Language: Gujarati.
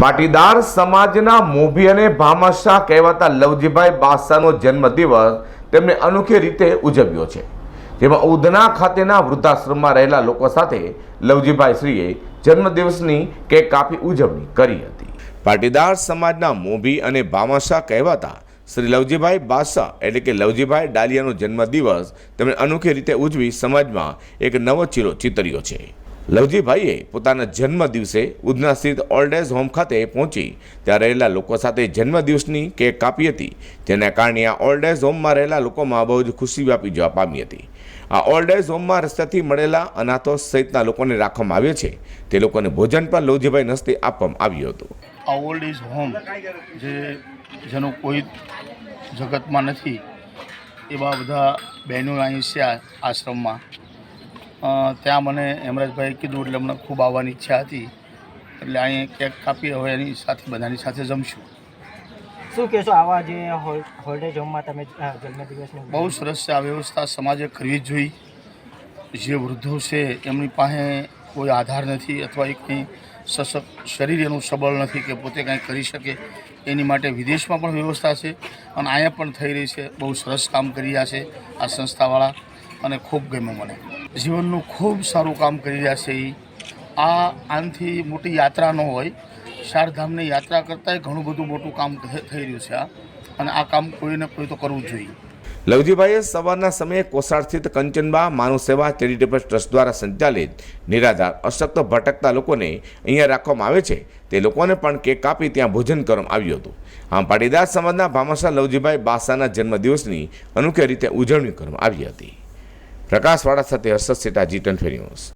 પાટીદાર સમાજના મોભી અને ભામાશાહ કહેવાતા લવજીભાઈ બાદશાહનો જન્મદિવસ તેમણે અનોખી રીતે ઉજવ્યો છે. જેમાં ઉધના ખાતેના વૃદ્ધાશ્રમમાં રહેલા લોકો સાથે લવજીભાઈ શ્રીએ જન્મદિવસની કેક કાપી ઉજવણી કરી હતી. પાટીદાર સમાજના મોભી અને ભામાશાહ કહેવાતા શ્રી લવજીભાઈ બાદશાહ એટલે કે લવજીભાઈ ડાલિયાનો જન્મદિવસ તેમણે અનોખી રીતે ઉજવી સમાજમાં એક નવો ચીરો ચિતર્યો છે. લવજીભાઈએ પોતાના જન્મ દિવસે ઉધના સ્થિત ઓલ્ડ એજ હોમ ખાતે પહોંચી ત્યાં રહેલા લોકો સાથે જન્મદિવસની કેક કાપી હતી. જેના કારણે આ ઓલ્ડ એજ હોમમાં રહેલા લોકોમાં બહુ જ ખુશી વ્યાપી જવા પામી હતી. આ ઓલ્ડ એજ હોમમાં રસ્તાથી મળેલા અનાથો સહિતના લોકોને રાખવામાં આવે છે. તે લોકોને ભોજન પણ લવજીભાઈ નસ્તે આપવામાં આવ્યું હતું. આ ઓલ્ડ એજ હોમ જે જેનું કોઈ જગતમાં નથી, એવા બધા બહેનો અહીં છે આશ્રમમાં. ત્યાં મને હેમરાજભાઈ કીધું એટલે મને ખૂબ આવવાની ઈચ્છા હતી. એટલે અહીં કેક કાપી હવે એની સાથે બધાની સાથે જમશું. શું કહેશો આવા જે હોલ- હોલ્ડેજ હોમમાં તમે જન્મદિવસની બહુ સરસ છે આ વ્યવસ્થા સમાજે કરવી જ જોઈએ. જે વૃદ્ધો છે એમની પાસે કોઈ આધાર નથી અથવા એ કંઈ સશક્ત શરીર એનું સબળ નથી કે પોતે કાંઈ કરી શકે. એની માટે વિદેશમાં પણ વ્યવસ્થા છે અને અહીંયા પણ થઈ રહી છે. બહુ સરસ કામ કરી રહ્યા છે આ સંસ્થાવાળા અને ખૂબ ગમ્યું મને. જીવનનું ખૂબ સારું કામ કરી રહ્યા છે એ આ આનાથી મોટી યાત્રા ન હોય ચારધામની યાત્રા કરતાંય ઘણું બધું મોટું કામ થઈ રહ્યું છે આ. અને આ કામ કોઈને કોઈ તો કરવું જોઈએ. લવજીભાઈએ સવારના સમયે કોસાડ સ્થિત કંચનબા માનવ સેવા ચેરિટેબલ ટ્રસ્ટ દ્વારા સંચાલિત નિરાધાર અશક્ત ભટકતા લોકોને અહીંયા રાખવામાં આવે છે. તે લોકોને પણ કેક કાપી ત્યાં ભોજન કરવામાં આવ્યું હતું. આમ પાટીદાર સમાજના ભામાશા લવજીભાઈ બાસાના જન્મદિવસની અનોખી રીતે ઉજવણી કરવામાં આવી હતી. પ્રકાશવાળા સાથે Harshad Seta G twenty news.